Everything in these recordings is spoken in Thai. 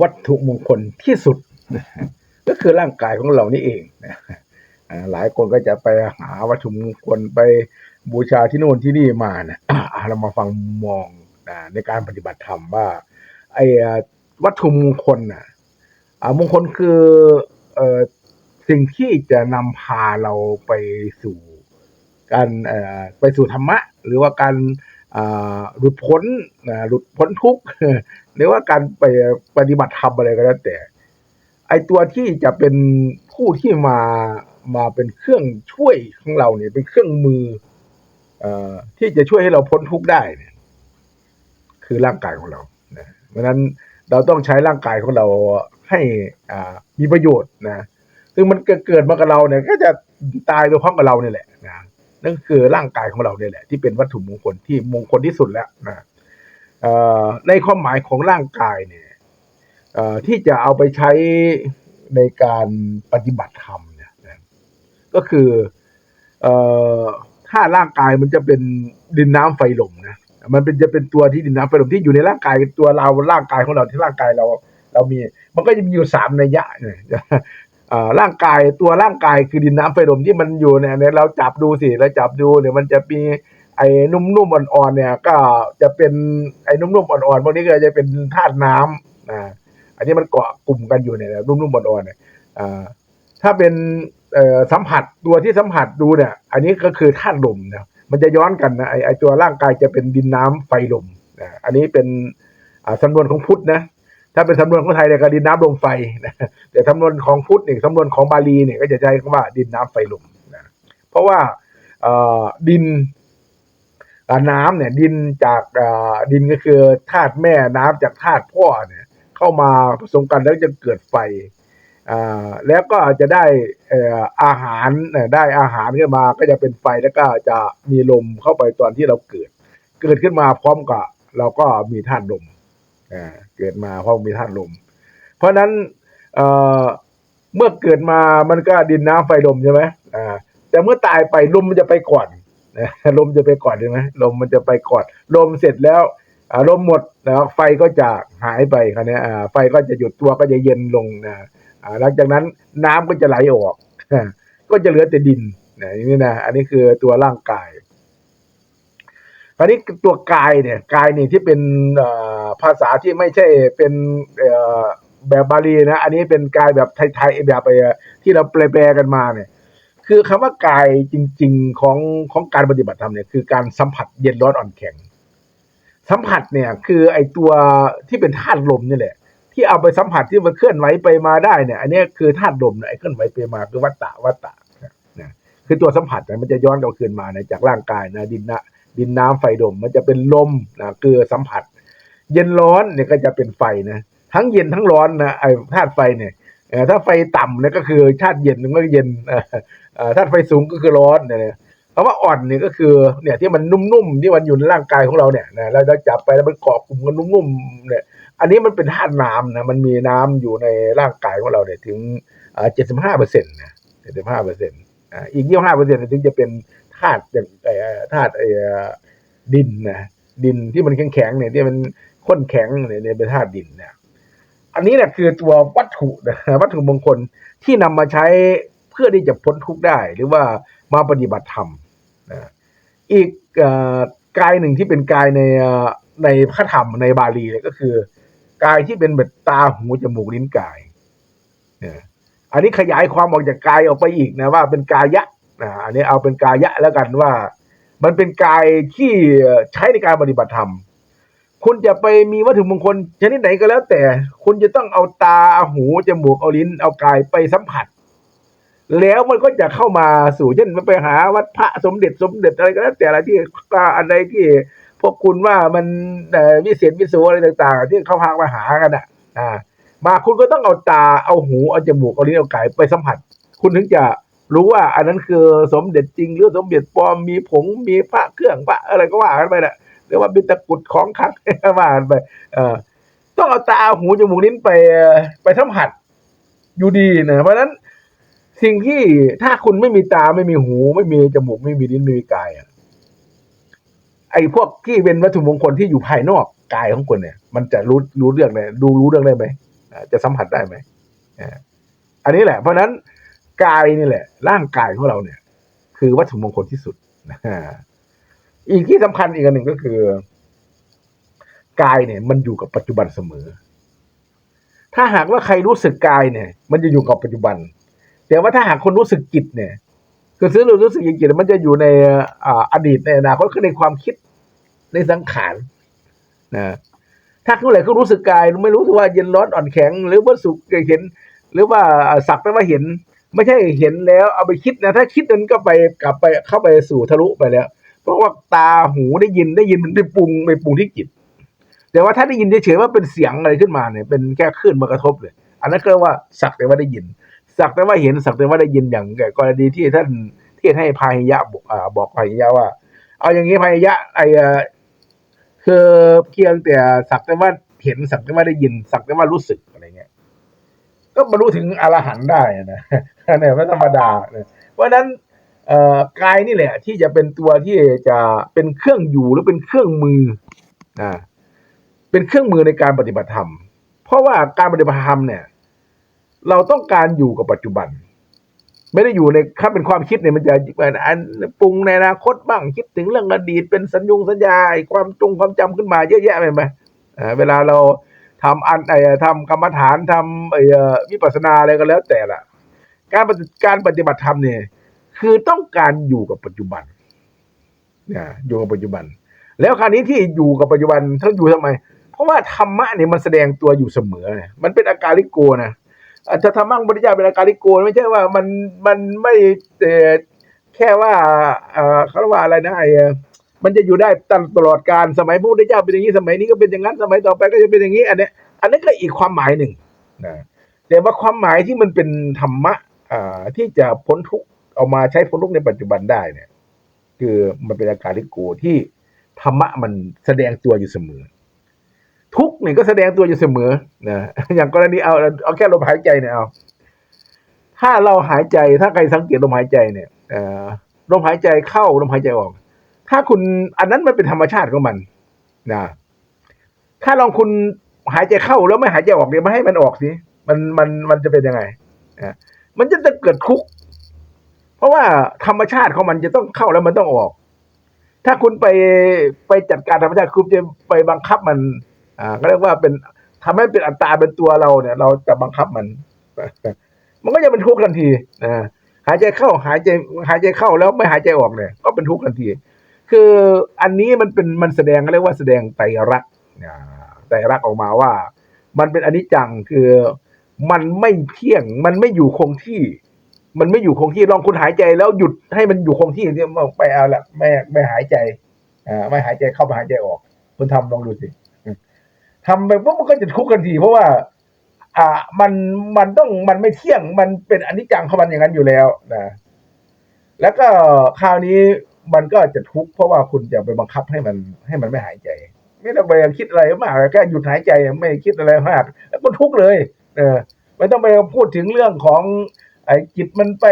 วัตถุมงคลที่สุด ก็คือร่างกายของเรานี่เองหลายคนก็จะไปหาวัตถุมงคลไปบูชาที่โน่นที่นี่มานะเรามาฟังมองในการปฏิบัติธรรมว่าไอ้วัตถุมงคลน่ะมงคลคือสิ่งที่จะนำพาเราไปสู่การไปสู่ธรรมะ หรือว่าการ หลุดพ้นนะหลุดพ้นทุกข์หรือว่าการไปปฏิบัติธรรมอะไรก็แล้วแต่ ไอตัวที่จะเป็นผู้ที่มามาเป็นเครื่องช่วยของเราเนี่ยเป็นเครื่องมืออที่จะช่วยให้เราพ้นทุกข์ได้เนี่ย คือร่างกายของเรานะเพราะนั้นเราต้องใช้ร่างกายของเราให้อ่ามีประโยชน์นะซึ่งมันเกิดเกิดมากับเราเนี่ย ก็จะตายไปพร้อมกับเราเนี่ยแหละนะ นั่นคือร่างกายของเราเนี่ยแหละ ที่เป็นวัตถุมงคลที่มงคลที่สุดแล้วนะในความหมายของร่างกายเนี่ยที่จะเอาไปใช้ในการปฏิบัติธรรมเนี่ยนะก็คืออถ้าร่างกายมันจะเป็นดินน้ำไฟลมนะมันเป็นจะเป็นตัวที่ดินน้ำไฟลมที่อยู่ในร่างกายตัวเราร่างกายของเราที่ร่างกายเรา เรามี มันก็จะมีอยู่สามนัยยะเนี่ยเอ่อ ร่างกายตัวร่างกายคือดินน้ำไฟลมที่มันอยู่เนี่ยเนี่ยเราจับดูสิเราจับดูเนี่ยมันจะมีไอ้นุ่มๆอ่อนๆเนี่ย ก็จะเป็นไอ้นุ่มๆอ่อนๆพวกนี้ก็จะเป็นธาตุน้ำอ่าอันนี้มันเกาะกลุ่มกันอยู่เนี่ยรุ่มๆบอนๆเนี่ยอ่าถ้าเป็นสัมผัสตัวที่สัมผัสดูเนี่ย อันนี้ก็คือธาตุลมนะมันจะย้อนกันนะไอไอตัวร่างกายจะเป็นดินน้ำไฟลมนะอันนี้เป็นอ่าสำนวนของพุทธนะ ถ้าเป็นสำนวนของไทยเนี่ยก็ดินน้ำลมไฟนะแต่สำนวนของพุทธเนี่ยสำนวนของบาลีเนี่ยก็จะใช้คำว่าดินน้ำไฟลมนะเพราะว่าดินน้ำเนี่ยดินจากดินก็คือธาตุแม่น้ำจากธาตุพ่อเนี่ยเข้ามาผสมกันแล้วจะเกิดไฟแล้วก็จะได้อาหารได้อาหารขึ้นมาก็จะเป็นไฟแล้วก็จะมีลมเข้าไปตอนที่เราเกิด เกิดขึ้นมาพร้อมกับเราก็มีธาตุลม อ่าเกิดมาเพราะมีธาตุลม เพราะนั้นเอ่อเมื่อเกิดมามันก็ดินน้ำไฟลมใช่ไหมอ่าแต่เมื่อตายไปลมมันจะไปก่อนลมจะไปก่อนใช่ไหมลมมันจะไปก่อนลมเสร็จแล้วอารมหมดนะไฟก็จะหายไปคราวนี้อ่าไฟก็จะหยุดตัวก็จะเย็นลงนะหลังจากนั้นน้ำก็จะไหลออก ก็จะเหลือแต่ดินนะอย่างนี่นะอันนี้คือตัวร่างกาย คราวนี้ตัวกายเนี่ยกายนี่ที่เป็นภาษาที่ไม่ใช่เป็นแบบบาลีนะ อันนี้เป็นกายแบบไทยๆแบบไปที่เราแปลกันมาเนี่ย คือคำว่ากายจริง ๆของของการปฏิบัติธรรมเนี่ยคือการสัมผัสเย็นร้อนอ่อนแข็ง สัมผัสเนี่ยคือไอตัวที่เป็นธาตุลมนี่แหละ ที่เอาไปสัมผัสที่มันเคลื่อนไหวไปมาได้เนี่ย อันนี้คือธาตุลมเนี่ยเคลื่อนไหวไปมาคือวัตตะวัตตะนะคือตัวสัมผัสเนี่ยมันจะย้อนกลับคืนมานะจากร่างกายนะดินนะ ดินน้ำไฟลมมันจะเป็นลมนะคือสัมผัส เย็นร้อนเนี่ยก็จะเป็นไฟนะทั้งเย็นทั้งร้อนนะไอ้ธาตุไฟเนี่ยถ้าไฟต่ำเนี่ยก็คือธาตุเย็นมันก็เย็นธาตุไฟสูงก็คือร้อนเนี่ยคำว่าอ่อนเนี่ยก็คือเนี่ยที่มันนุ่มๆที่มันอยู่ในร่างกายของเราเนี่ยนะเราจะจับไปแล้วมันเกาะกลุ่มกันนุ่มๆเนี่ยอันนี้มันเป็นธาตุน้ำนะมันมีน้ำอยู่ในร่างกายของเราเนี่ยถึงเจ็ดสิบห้าเปอร์เซ็นต์นะเจ็ดสิบห้าเปอร์เซ็นต์อีกยี่ห้าเปอร์เซ็นต์ถึงจะเป็น ธาตุอย่างธาตุเอ่อดินนะดินที่มันแข็งๆเนี่ยที่มันข้นแข็งเนี่ยเป็นธาตุดินนะอันนี้แหละคือตัววัตถุนะวัตถุมงคลที่นำมาใช้เพื่อที่จะพ้นทุกข์ได้ หรือว่ามาปฏิบัติธรรมนะอีกอกายหนึ่งที่เป็นกายในในพระธรรมในบาลีเนี่ยก็คือกายที่เป็นแบบตาหูจมูกลิ้นกายเนี่ยอันนี้ขยายความออกจากกายออกไปอีกนะว่าเป็นกายะ นะอันนี้เอาเป็นกายะแล้วกันว่า มันเป็นกายที่ใช้ในการปฏิบัติธรรมคุณจะไปมีวัตถุมงคลชนิดไหนก็แล้วแต่ คุณจะต้องเอาตาเอาหูจมูกเอาลิ้นเอากายไปสัมผัส แล้วมันก็จะเข้ามาสู่เช่นมันไปหาวัดพระสมเด็จสมเด็จอะไรก็แล้วแต่อะไรที่ก็อะไรที่พวกคุณว่ามันวิเศษวิโสอะไรต่าง ๆ ที่เขาพามาหากันอะมาคุณก็ต้องเอาตาเอาหูเอาจมูกเอาลิ้นเอากายไปสัมผัส คุณถึงจะ รู้ว่า อันนั้นคือสมเด็จจริงหรือสมเด็จปลอมมีผงมีพระเครื่องพระอะไรก็ว่ากันไปนะหรือว่าเป็นตะกุดของขลังว่ากันไป เออต้องเอาตาเอาหูจมูกลิ้นไปไปสัมผัสอยู่ดีนะเพราะฉะนั้นสิ่งที่ถ้าคุณไม่มีตาไม่มีหู ไม่มีจมูกไม่มีลิ้นไม่มีกายอะไอ้พวกที่เป็นวัตถุมงคลที่อยู่ภายนอกกายของคุณเนี่ย มันจะรู้รู้เรื่องเลยดูรู้เรื่องได้ไหมจะสัมผัสได้ไหมอันนี้แหละ เพราะฉะนั้น กายนี่แหละ ร่างกายของเราเนี่ย คือวัตถุมงคลที่สุดนะอีกที่สำคัญอีกอันหนึ่งก็คือกายเนี่ย มันอยู่กับปัจจุบันเสมอ ถ้าหากว่าใครรู้สึกกายเนี่ย มันจะอยู่กับปัจจุบัน แต่ว่าถ้าหากคนรู้สึกจิตเนี่ย คือซื้อรู้สึกจิตมันจะอยู่ในออดีตในอนาคตคือในความคิดในสังขารนะถ้าเมื่อไหร่เขารู้สึกกาย ไม่รู้สึกว่าเย็นร้อนอ่อนแข็ง หรือว่าสุขเห็น หรือว่าสักแต่ว่าเห็น ไม่ใช่เห็นแล้วเอาไปคิดนะ ถ้าคิดนั้นก็ไปกลับไปเข้าไปสู่ทะลุไปแล้ว เพราะว่าตาหูได้ยินได้ยินมันไปปรุงไปปรุงที่จิต แต่ว่าถ้าได้ยินเฉยๆว่าเป็นเสียงอะไรขึ้นมาเนี่ย เป็นแค่คลื่นมากระทบเลย อันนั้นก็เรียกว่าสักแต่ว่าได้ยิน สักแต่ว่าเห็นสักแต่ว่าได้ยินอย่างกรณีที่ท่านที่ให้พาหิยะบอกอ่าบอกพายะว่า เอาอย่างนี้พาหิยะไอคือเพียงแต่สักแต่ว่าเห็นสักแต่ว่าได้ยิน สักแต่ว่ารู้สึก ก็บรรลุถึงอรหันต์ได้นะเนี่ยไม่ธรรมดาเพราะนั้นกายนี่แหละ ที่จะเป็นตัวที่จะเป็นเครื่องอยู่หรือเป็นเครื่องมือนะเป็นเครื่องมือในการปฏิบัติธรรม เพราะว่าการปฏิบัติธรรมเนี่ย เราต้องการอยู่กับปัจจุบัน ไม่ได้อยู่ในถ้าเป็นความคิดเนี่ยมันจะอันปรุงในอนาคตบ้างคิดถึงเรื่องอดีตเป็นสัญญงสัญญาความจงความจำขึ้นมาเยอะแยะไปไหมเวลาเรา ทำอันไอ้ทำกรรมฐานทำไอ้วิปัสสนาอะไรก็แล้วแต่ละการปฏิการปฏิบัติธรรมเนี่ยคือต้องการอยู่กับปัจจุบันนะอยู่กับปัจจุบัน แล้วคราวนี้ที่อยู่กับปัจจุบันท่านอยู่ทำไม เพราะว่าธรรมะเนี่ยมันแสดงตัวอยู่เสมอเนี่ยมันเป็นอาการลิโกนะอาจะธรรมะของพุทธเจ้าเป็นอาการลิโกไม่ใช่ว่ามันมันไม่เอ่อแค่ว่าเอ่อเขาเรียกว่าอะไรนะไอ้ มันจะอยู่ได้ตลอดการสมัยพระพุทธเจ้าเป็นอย่างนี้สมัยนี้ก็เป็นอย่างนั้นสมัยต่อไปก็จะเป็นอย่างนี้ อันนี้อันนี้ก็อีกความหมายหนึ่งนะแต่ว่าความหมายที่มันเป็นธรรมะอ่าที่จะพ้นทุกเอามาใช้พ้นทุกในปัจจุบันได้เนี่ย คือมันเป็นอาการลิโกที่ธรรมะมันแสดงตัวอยู่เสมอ ทุกข์เนี่ยก็แสดงตัวอยู่เสมอนะอย่างกรณีเอาเอาแค่ลมหายใจเนี่ยเอาถ้าเราหายใจถ้าใครสังเกตลมหายใจเนี่ยอ่อลมหายใจเข้าลมหายใจออก ถ้าคุณอันนั้นมันเป็นธรรมชาติของมันนะถ้าลองคุณหายใจเข้าแล้วไม่หายใจออกเนี่ยไม่ให้มันออกสิมันมันมันจะเป็นยังไงอะมันจะเกิดทุกข์เพราะว่าธรรมชาติของมันจะต้องเข้าแล้วมันต้องออก ถ้าคุณไปไปจัดการธรรมชาติคุณจะไปบังคับมัน อ่าก็เรียกว่าเป็นทำให้เป็นอัตราเป็นตัวเราเนี่ย เราจะบังคับมัน มันก็จะเป็นทุกข์ทันทีนะหายใจเข้าหายใจ หายใจเข้าแล้วไม่หายใจออกเนี่ย ก็เป็นทุกข์ทันที คืออันนี้มันเป็นมันแสดงเรียกว่าแสดงไตรักษ์ไตรักษ์ออกมาว่า มันเป็นอนิจจังคือมันไม่เที่ยงมันไม่อยู่คงที่ มันไม่อยู่คงที่ลองคุณหายใจแล้วหยุดให้มันอยู่คงที่เนี่ยไปเอาละไม่ไม่หายใจอ่าไม่หายใจเข้าม่หายใจออก คุณทำลองดูสิทำไปปุ๊บมันก็จะทุกข์ทันที เพราะว่า อ่ามันมันต้องมันไม่เที่ยงมันเป็นอนิจจังของมันอย่างนั้นอยู่แล้วนะแล้วก็คราวนี้ มันก็จะทุกข์เพราะว่าคุณจะไปบังคับให้มันให้มันไม่หายใจ ไม่ต้องไปคิดอะไรมากแค่หยุดหายใจไม่คิดอะไรมากแล้วก็ทุกข์เลย เออไม่ต้องไปพูดถึงเรื่องของไอ้จิตมันไป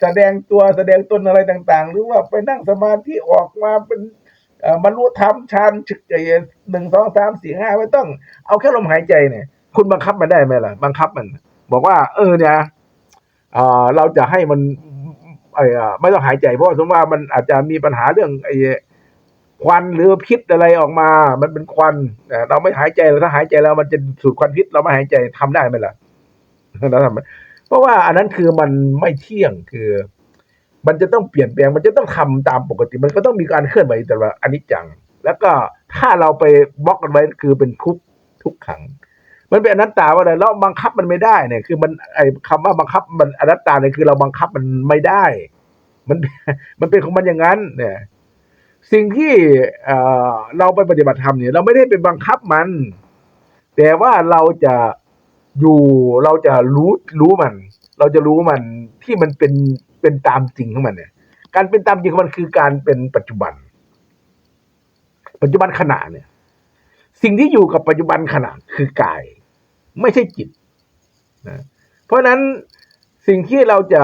แสดงตัวแสดงตนอะไรต่าง ๆ หรือว่าไปนั่งสมาธิออกมาเป็นบรรลุธรรมฌานฉึกใจหนึ่งสองสามสี่ห้าไม่ต้องเอาแค่ลมหายใจเนี่ย คุณบังคับมันได้ไหมล่ะ บังคับมัน บอกว่า เออเนี่ยเราจะให้มัน ไม่ต้องหายใจเพราะสมมติว่ามันอาจจะมีปัญหาเรื่องไอ้ควันหรือพิษอะไรออกมา มันเป็นควันเราไม่หายใจถ้าหายใจแล้วมันจะสูดควันพิษ เราไม่หายใจทำได้ไหมล่ะเราทำเพราะว่าอันนั้นคือมันไม่เที่ยงคือ มันจะต้องเปลี่ยนแปลง มันจะต้องทำตามปกติ มันก็ต้องมีการเคลื่อนไหวแต่ว่าอันนี้จัง แล้วก็ถ้าเราไปบล็อกกันไว้คือเป็นทุกทุกขัง มันเป็นอนัตตาว่าอะไรเราบังคับมันไม่ได้เนี่ย คือมันไอ้คำว่าบังคับมันอนัตตาเนี่ยคือเราบังคับมันไม่ได้ มันมันเป็นของมันอย่างนั้น เนี่ย สิ่งที่เอ่อเราไปปฏิบัติธรรมเนี่ย เราไม่ได้ไปบังคับมัน แต่ว่าเราจะอยู่เราจะรู้รู้มัน เราจะรู้มันที่มันเป็นเป็นตามจริงของมันเนี่ย การเป็นตามจริงของมันคือการเป็นปัจจุบัน ปัจจุบันขณะเนี่ย สิ่งที่อยู่กับปัจจุบันขณะคือกาย ไม่ใช่จิตนะเพราะฉะนั้นสิ่งที่เราจะ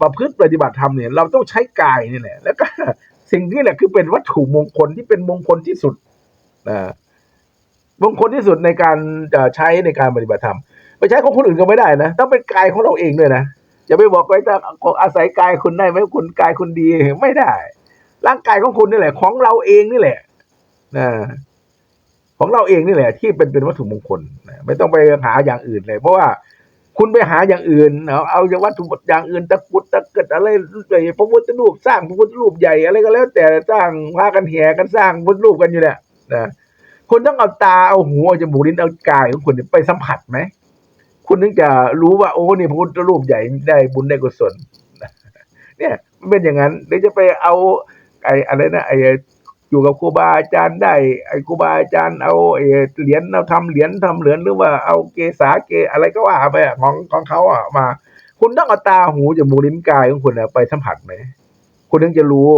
ประพฤติปฏิบัติธรรมเนี่ย เราต้องใช้กายนี่แหละ แล้วก็สิ่งนี้แหละคือเป็นวัตถุมงคลที่เป็นมงคลที่สุดนะมงคลที่สุดในการจะใช้ในการปฏิบัติธรรมไปใช้ของคนอื่นก็ไม่ได้นะต้องเป็นกายของเราเองด้วยนะอย่าไปบอกไว้แต่อาศัยกายคุณได้ไหมคุณกายคุณดีไม่ได้ ร่างกายของคุณนี่แหละ ของเราเองนี่แหละนะ ของเราเองนี่แหละ ที่เป็นเป็นวัตถุมงคลไม่ต้องไปหาอย่างอื่นเลย เพราะว่าคุณไปหาอย่างอื่นเอาเอาอย่างวัตถุอย่างอื่นตะกุดตะเกิดอะไรพระพุทธรูปสร้างพระพุทธรูปใหญ่อะไรก็แล้ว แต่สร้างพากันแห่กันสร้างพุทธรูปกันอยู่เนี่ยนะคุณต้องเอาตาเอาหูเอาจมูกลิ้นเอากายของคุณไปสัมผัสไหมคุณถึงจะรู้ว่าโอ้นี่พระพุทธรูปใหญ่ได้บุญได้กุศลเนี่ยมันเป็นอย่างนั้นเดี๋ยวจะไปเอาไอ้อะไรนะไอ้ อยู่กับครูบาอาจารย์ได้ ไอ้ครูบาอาจารย์เอาไอ้เหรียญเอาทำเหรียญทำเหรียญหรือว่าเอาเกษาเกอะไรก็ว่าไปอะของของเขาอะมา คุณต้องเอาตาหูจมูกลิ้นกายของคุณอะไปสัมผัสไหมคุณถึงจะรู้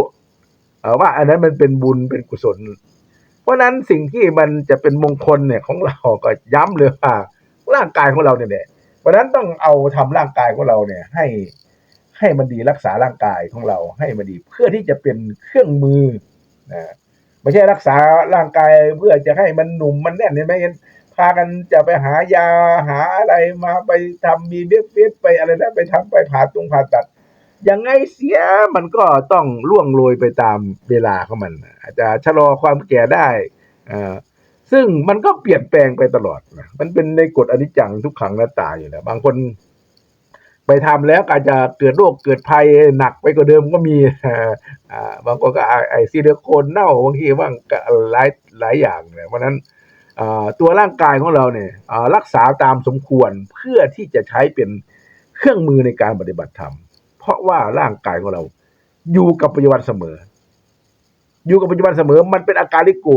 เอว่า อันนั้นมันเป็นบุญเป็นกุศล เพราะนั้นสิ่งที่มันจะเป็นมงคลเนี่ยของเราก็ย้ำเลยว่าร่างกายของเราเนี่ยแหละเพราะฉะนั้นต้องเอาทำร่างกายของเราเนี่ย ให้ให้มันดีรักษาร่างกายของเราให้มันดีเพื่อที่จะเป็นเครื่องมือนะ ไม่ใช่รักษาร่างกายเพื่อจะให้มันหนุ่มมันแน่นเนี่ยไม่เห็นพากันจะไปหายาหาอะไรมาไปทำมีเบี้ยเบี้ยไปอะไรนะไปทำไปผ่าตรงผ่าตัดยังไงเสียมันก็ต้องล่วงโรยไปตามเวลาของมัน อาจจะชะลอความแก่ได้อ่าซึ่งมันก็เปลี่ยนแปลงไปตลอดนะมันเป็นในกฎอนิจจังทุกขังหน้าตาอยู่แล้วบางคน ไปทำแล้วอาจจะเกิดโรคเกิดภัยหนักไปกว่าเดิมก็มีบางคนก็ไอซิลิโคนเน่าบางทีบ้างหลายหลายอย่างเนี่ยเพราะนั้นตัวร่างกายของเราเนี่ยรักษาตามสมควรเพื่อที่จะใช้เป็นเครื่องมือในการปฏิบัติธรรม เพราะว่าร่างกายของเรา อยู่กับปัจจุบันเสมอ อยู่กับปัจจุบันเสมอ มันเป็นอาการลิโก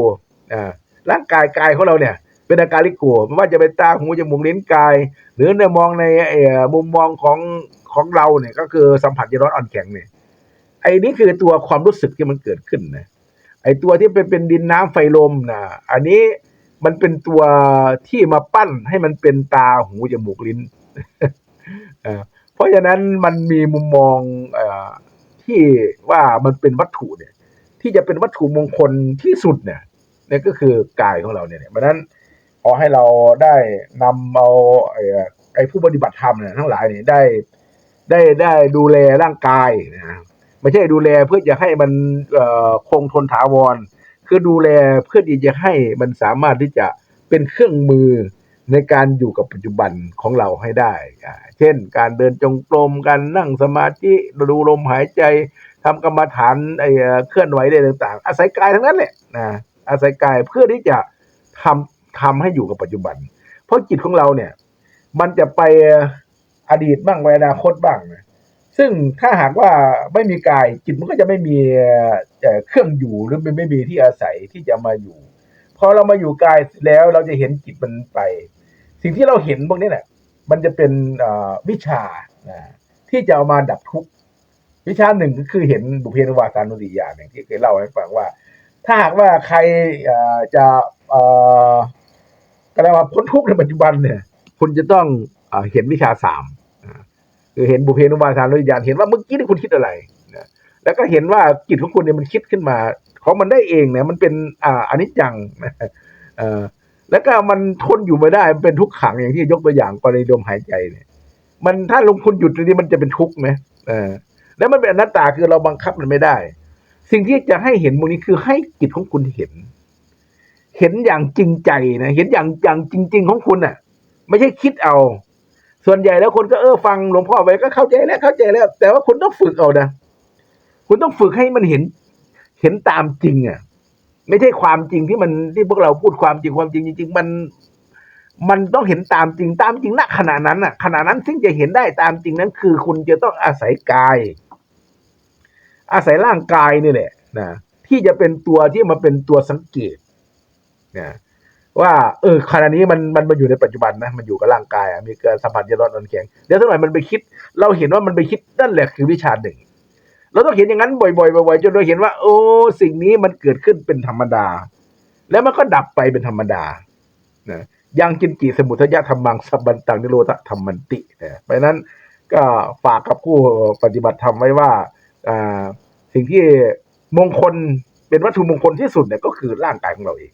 ร่างกายกายของเราเนี่ย เป็นอาการลิโกไม่ว่าจะเป็นตาหูจมูกลิ้นกาย หรือในมองในเอ่อมุมมองของของเราเนี่ย ก็คือสัมผัสเย็นร้อนอ่อนแข็งเนี่ยไอ้นี่คือตัวความรู้สึกที่มันเกิดขึ้นนะไอ้ตัวที่เป็นเป็นดินน้ำไฟลมนะอันนี้มันเป็นตัวที่มาปั้นให้มันเป็นตาหูจมูกลิ้นเอ่อเพราะฉะนั้นมันมีมุมมองอที่ว่ามันเป็นวัตถุเนี่ย ที่จะเป็นวัตถุมงคลที่สุดเนี่ยนี่ก็คือกายของเราเนี่ยเพราะฉะนั้น อให้เราได้นำเอาไอ้ผู้ปฏิบัติธรรมเนี่ยทั้งหลายเนี่ยได้ได้ได้ดูแลร่างกายนะไม่ใช่ดูแลเพื่อจะให้มันคงทนถาวร คือดูแลเพื่อที่จะให้มันสามารถที่จะเป็นเครื่องมือในการอยู่กับปัจจุบันของเราให้ได้ เช่น การเดินจงกรม การนั่งสมาธิดูลมหายใจทำกรรมฐานไอ้เคลื่อนไหวได้ต่าง ๆ อาศัยกายทั้งนั้นแหละนะอาศัยกายเพื่อที่จะทำ ทำให้อยู่กับปัจจุบัน เพราะจิตของเราเนี่ย มันจะไปอดีตบ้างไปอนาคตบ้างนะซึ่งถ้าหากว่าไม่มีกายจิตมันก็จะไม่มีเครื่องอยู่หรือไม่ไม่มีที่อาศัยที่จะมาอยู่พอเรามาอยู่กายแล้วเราจะเห็นจิตมันไป สิ่งที่เราเห็นพวกนี้แหละมันจะเป็นวิชาที่จะเอามาดับทุกข์วิชาหนึ่งก็คือเห็นบุพเพนวาสานุติญาอย่างที่เคยเล่าให้ฟังว่า ถ้าหากว่าใครจะ เอ่อก็เรียกว่าพ้นทุกข์ในปัจจุบันเนี่ย คุณจะต้องเอ่อเห็นวิชาสามคือเห็นบุเพนุวาทานวิญญาณเห็นว่าเมื่อกี้นี่คุณคิดอะไรนะแล้วก็เห็นว่าจิตของคุณเนี่ยมันคิดขึ้นมา ของมันได้เองเนี่ยมันเป็นอ่าอนิจจังนะเอ่อแล้วก็มันทนอยู่ไม่ได้มันเป็นทุกขังอย่างที่ยกตัวอย่างกรณีลมหายใจเนี่ย มันถ้าลงคุณหยุดตรงนี้มันจะเป็นทุกข์ไหมเออแล้วมันเป็นอนัตตาคือเราบังคับมันไม่ได้ สิ่งที่จะให้เห็นตรงนี้คือให้จิตของคุณเห็น เห็นอย่างจริงใจนะเห็นอย่างอย่างจริง ๆ ของคุณน่ะ ไม่ใช่คิดเอา ส่วนใหญ่แล้วคนก็เออฟังหลวงพ่อไปก็เข้าใจแล้วเข้าใจแล้ว แต่ว่าคุณต้องฝึกเอานะคุณต้องฝึกให้มันเห็น เห็นตามจริง อะ ไม่ใช่ความจริงที่มันที่พวกเราพูดความจริงความจริงจริงๆมันมันต้องเห็นตามจริงตามจริงณขณะนั้นน่ะขณะนั้นซึ่งจะเห็นได้ตามจริงนั้น คือคุณจะต้องอาศัยกาย อาศัยร่างกายนี่แหละนะที่จะเป็นตัวที่มาเป็นตัวสังเกต นะว่าเออขณะนี้มันมันมาอยู่ในปัจจุบันนะมันอยู่กับร่างกายอะมีเกิดสัมผัสเย็นร้อนอ่อนแข็งเดี๋ยวสักหน่อยมันไปคิด เราเห็นว่ามันไปคิดนั่นแหละคือวิชาหนึ่งเราต้องเห็นอย่างนั้นบ่อยๆบ่อยๆจนเราเห็นว่า โอ้สิ่งนี้มันเกิดขึ้นเป็นธรรมดา แล้วมันก็ดับไปเป็นธรรมดานะยังกินกีสมุทยะธรรมังสับบันตังนิโรธธรรมันตินะเพราะนั้นก็ฝากกับผู้ปฏิบัติธรรมไว้ว่าอ่าสิ่งที่มงคลเป็นวัตถุมงคลที่สุดเนี่ยก็คือร่างกายของเราเอง